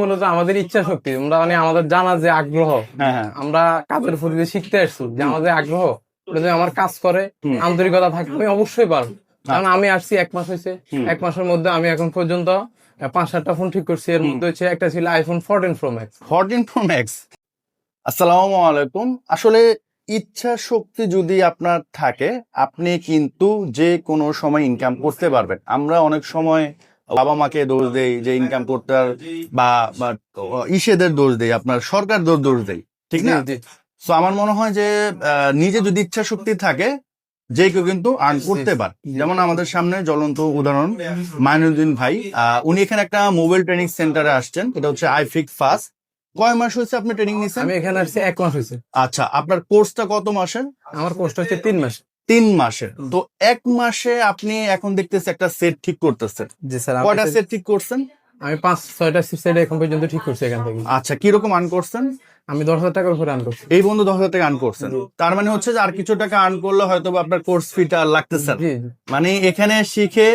মূলত আমাদের ইচ্ছা শক্তি। আমরা মানে আমাদের জানা যে আগ্রহ হ্যাঁ হ্যাঁ। আমরা কাজের যে শিখতে আসছি যে আমাদের আগ্রহ যদি আমার কাজ করে আন্তরিকতা থাকে আমি অবশ্যই পারব। কারণ আমি আসছি এক মাস হয়েছে এক মাসের মধ্যে আমি এখন পর্যন্ত পাঁচ সাতটা ফোন ঠিক করছি। এর মধ্যে হচ্ছে একটা ছিল iPhone fourteen pro max fourteen pro max আসসালামু আলাইকুম। আসলে ইচ্ছা শক্তি যদি আপনার থাকে আপনি কিন্তু যে কোনো সময় ইনকাম করতে পারবেন। আমরা অনেক সময় বাবা মাকে দোষ দেই যে ইনকাম করতে বা ইসেদের দোষ দেই আপনার সরকার দোষ দোষ দেই ঠিক না? তো আমার মনে হয় যে নিজে যদি ইচ্ছা শক্তি থাকে যে কেউ কিন্তু আর্ন করতে পারে। যেমন আমাদের সামনে জ্বলন্ত উদাহরণ মাইনুদ্দিন ভাই উনি এখানে একটা মোবাইল ট্রেনিং সেন্টারে আসছেন এটা হচ্ছে আই ফিক ফাস্ট কয় মাস হয়েছে আপনি ট্রেনিং নিছেন? আমি এখানে আসছি এক মাস হয়েছে। আচ্ছা আপনার কোর্সটা কত মাসের? আমার কোর্সটা হচ্ছে তিন মাস। তিন মাসের। তো এক মাসে আপনি এখন দেখতেছি একটা সেট ঠিক করতেছেন। জি স্যার কয়টা সেট ঠিক করছেন? আমি পাঁচ ছয়টা সেট এখন পর্যন্ত ঠিক করছি এখান থেকে। আচ্ছা কীরকম আর্ন করছেন? আমি দশ হাজার টাকার উপরে আন করছি। এই বন্ধু দশ হাজার টাকা আর্ন করছেন। তার মানে হচ্ছে যে আর কিছু টাকা আর্ন করলে হয়তো আপনার কোর্স ফিটা লাগতেছে মানে এখানে শিখে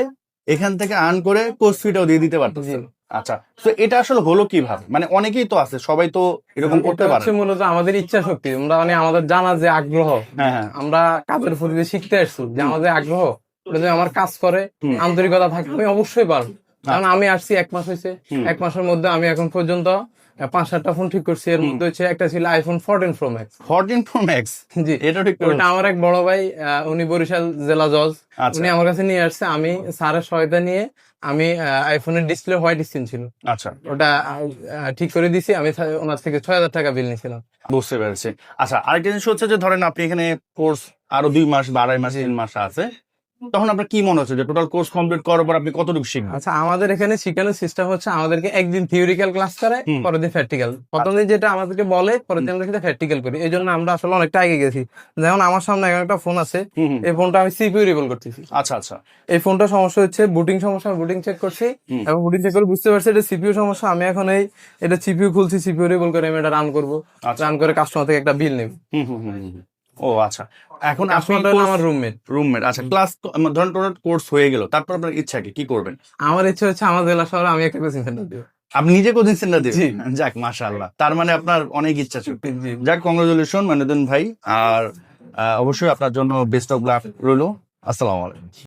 এখান থেকে আর্ন করে কোর্স ফিটাও দিয়ে দিতে পারতেছে জি। আচ্ছা তো এটা আসলে হলো কীভাবে? মানে অনেকেই তো আছে সবাই তো এরকম করতে পারে। মূলত আমাদের ইচ্ছা শক্তি আমরা মানে আমাদের জানা যে আগ্রহ। হ্যাঁ হ্যাঁ। আমরা কাজের প্রতি শিখতে আসছি যে আমাদের আগ্রহ ওটা যদি আমার কাজ করে আন্তরিকতা থাকে আমি অবশ্যই পারব। কারণ আমি আসছি এক মাস হয়েছে এক মাসের মধ্যে আমি এখন পর্যন্ত পাঁচ সাতটা ফোন ঠিক করছি। এর মধ্যে হচ্ছে একটা ছিল iPhone fourteen pro max fourteen pro max জি। এটা ঠিক করে ওটা আমার এক বড় ভাই উনি বরিশাল জেলা জজ। আচ্ছা। উনি আমার কাছে নিয়ে আসছে। আমি স্যারের সহায়তা নিয়ে আমি আইফোনের ডিসপ্লে হোয়াইট স্ক্রিন ছিল। আচ্ছা। ওটা ঠিক করে দিছি। আমি ওনার থেকে ছয় হাজার টাকা বিল নিয়েছিলাম। বুঝতে পেরেছি। আচ্ছা আরেকটা জিনিস হচ্ছে যে ধরেন আপনি এখানে কোর্স আরও দুই মাস বা আড়াই মাস তিন মাস আছে। তখন আপনার কি মনে হচ্ছে যে টোটাল কোর্স কমপ্লিট করার পর আপনি কতটুকু শিখবেন আচ্ছা আমাদের এখানে শিখানোর সিস্টেম হচ্ছে আমাদেরকে একদিন থিওরিক্যাল ক্লাস করে হুম। পরের দিন প্র্যাকটিক্যাল প্রথম দিন যেটা আমাদেরকে বলে পরের দিন আমরা প্র্যাকটিক্যাল করি এই জন্য আমরা আসলে অনেকটা আগে গেছি যেমন আমার সামনে এখন একটা ফোন আছে। এই ফোনটা আমি সিপিইউ রিবল করতেছি আচ্ছা আচ্ছা এই ফোনটা সমস্যা হচ্ছে বুটিং সমস্যা বুটিং চেক করছি। এবং বুটিং চেক করে বুঝতে পারছি এটা সিপিইউ সমস্যা আমি এখন এই এটা সিপিইউ খুলছি সিপিইউ রিবল করে আমি এটা রান করব। রান করে কাস্টমার থেকে একটা বিল নেব। ও আচ্ছা। এখন আপনি কাস্টমারটা হলো আমার রুমমেট রুমমেট আচ্ছা ক্লাস ধরেন টোটাল কোর্স হয়ে গেল তারপর আপনার ইচ্ছা কি কি করবেন? আমার ইচ্ছে হচ্ছে আমার জেলা শহরে আমি একটা কোচিং সেন্টার দিব। আপনি নিজে কোচিং সেন্টার। দিবেন? যাক মাশাআল্লাহ। তার মানে আপনার অনেক ইচ্ছা ছিল। যাক কংগ্রেচুলেশন মানুদ্দিন ভাই। আর অবশ্যই আপনার জন্য বেস্ট অফ লাক রইল। আসসালামু আলাইকুম।